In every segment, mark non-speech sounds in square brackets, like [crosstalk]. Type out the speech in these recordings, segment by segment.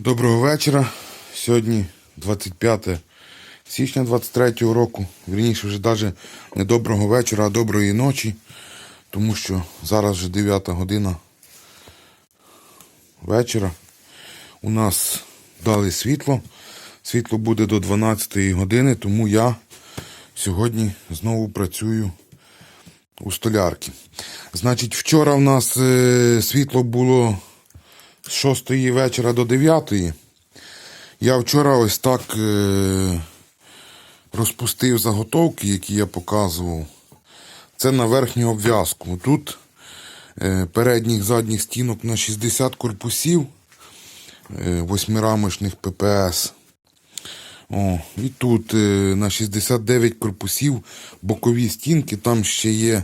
Доброго вечора. Сьогодні 25 січня 23 року. Вірніше вже навіть не доброго вечора, а доброї ночі. Тому що зараз вже 9 година вечора. У нас дали світло. Світло буде до 12 години, тому я сьогодні знову працюю у столярки. Значить, вчора в нас е, світло було з 6 вечора до 9. Я вчора ось так е, розпустив заготовки, які я показував. Це на верхню обв'язку. Тут е, передніх задніх стінок на 60 корпусів е, восьмирамочних ППС. О, і тут е, на 69 корпусів бокові стінки, там ще є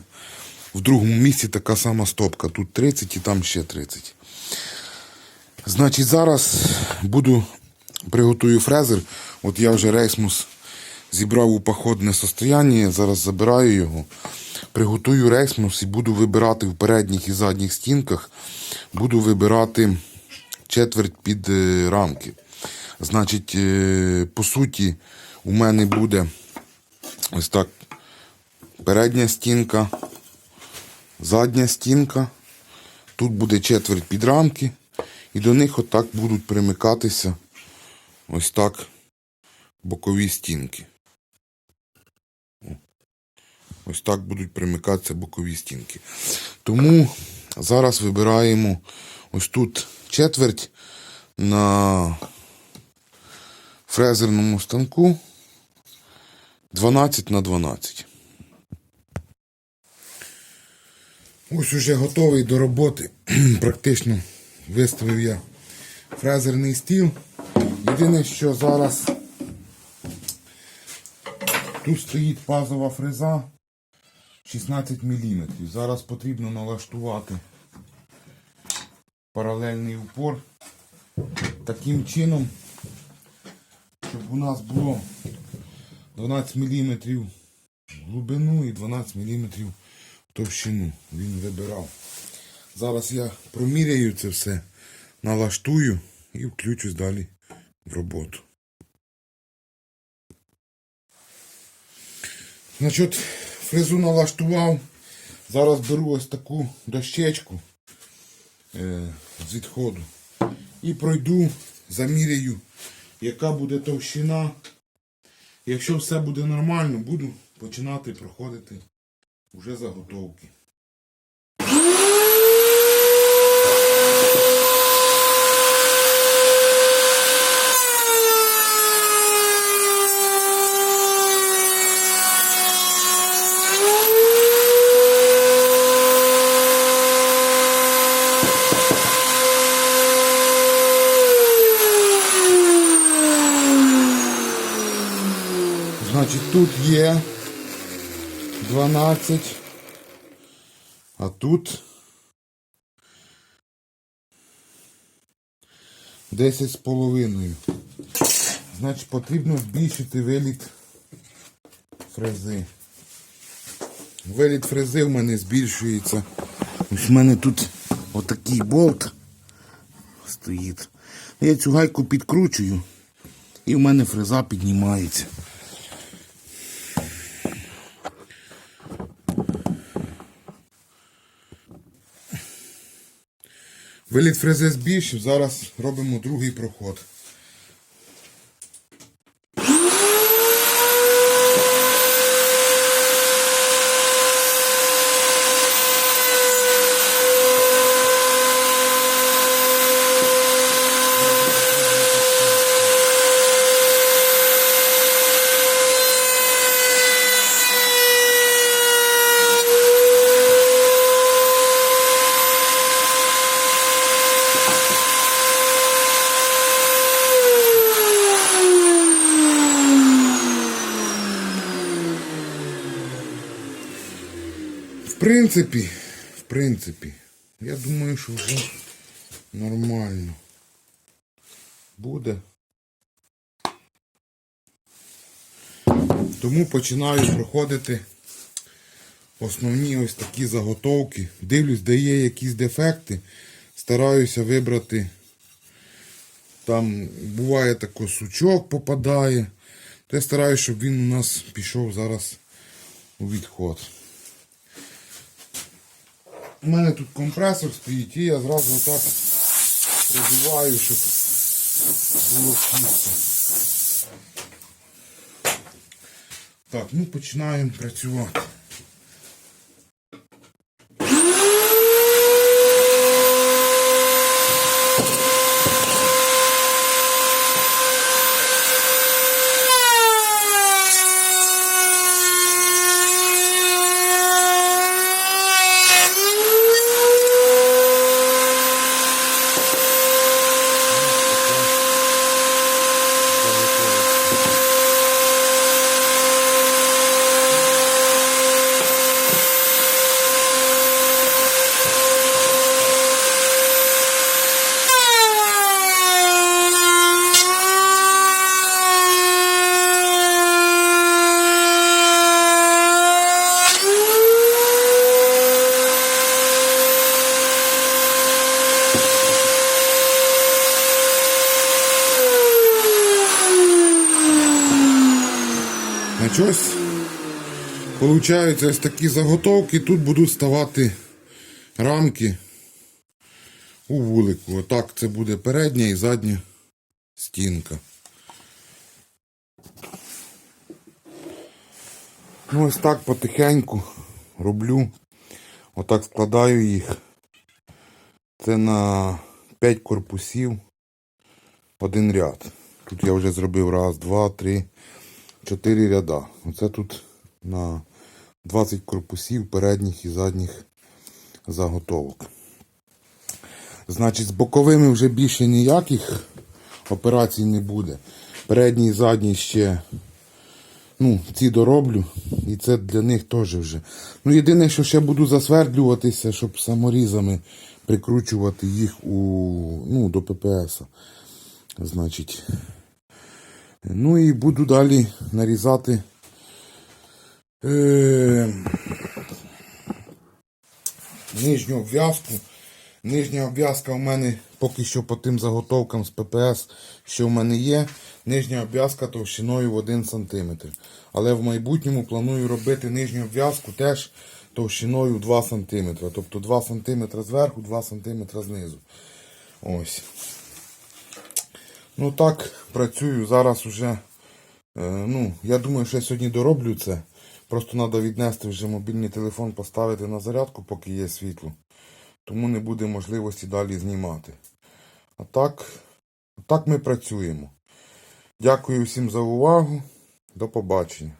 в другому місці така сама стопка. Тут 30 і там ще 30. Значить, зараз буду приготую фрезер. От я вже рейсмус зібрав у походне состояння, зараз забираю його. Приготую рейсмус і буду вибирати в передніх і задніх стінках. Буду вибирати четверть під е, рамки. Значить, е, по суті, у мене буде ось так передня стінка, задня стінка. Тут буде четверть під рамки. І до них отак будуть примикатися ось так бокові стінки. Ось так будуть примикатися бокові стінки. Тому зараз вибираємо ось тут четверть на фрезерному станку 12 на 12. Ось уже готовий до роботи. [clears throat] Практично виставив я фрезерний стіл. Єдине, що зараз тут стоїть пазова фреза 16 мм. Зараз потрібно налаштувати паралельний упор таким чином, щоб у нас було 12 мм глибину і 12 мм товщину. Він вибирав. Зараз я проміряю це все, налаштую і включусь далі в роботу. Значить, фрезу налаштував. Зараз беру ось таку дощечку е, з відходу і пройду, заміряю, яка буде товщина. Якщо все буде нормально, буду починати проходити вже заготовки. Значить, тут є 12, а тут 10 з половиною. Значить, потрібно збільшити виліт фрези. Виліт фрези в мене збільшується. Ось в мене тут отакий болт стоїть. Я цю гайку підкручую і в мене фреза піднімається. Виліт фрези збільшив, зараз робимо другий проход. В принципі, в принципі, я думаю, що вже нормально буде. Тому починаю проходити основні ось такі заготовки. Дивлюсь, де є якісь дефекти. Стараюся вибрати Там буває тако сучок попадає. То я стараюся, щоб він у нас пішов зараз у відход. У мене тут компресор стоїть, і я зразу отак пробиваю, щоб було чисто. Так, ну починаємо працювати. Значить, ось ось такі заготовки. Тут будуть ставати рамки у вулику. Отак це буде передня і задня стінка. Ну, ось так потихеньку роблю. Отак складаю їх. Це на 5 корпусів один ряд. Тут я вже зробив раз, два, три, чотири ряда. Оце тут на 20 корпусів передніх і задніх заготовок. Значить, з боковими вже більше ніяких операцій не буде. Передній і задній ще ну, ці дороблю, і це для них теж вже. Ну, єдине, що ще буду засвердлюватися, щоб саморізами прикручувати їх у, ну, до ППС. Значить. Ну і буду далі нарізати. Е, нижню обв'язку. Нижня обв'язка у мене поки що по тим заготовкам з ППС, що в мене є. Нижня обв'язка товщиною в 1 см. Але в майбутньому планую робити нижню обв'язку теж товщиною 2 см. Тобто 2 см зверху, 2 см знизу. Ось. Ну так, працюю. Зараз уже. Е, ну, я думаю, що я сьогодні дороблю це. Просто треба віднести вже мобільний телефон, поставити на зарядку, поки є світло. Тому не буде можливості далі знімати. А так, так ми працюємо. Дякую всім за увагу. До побачення.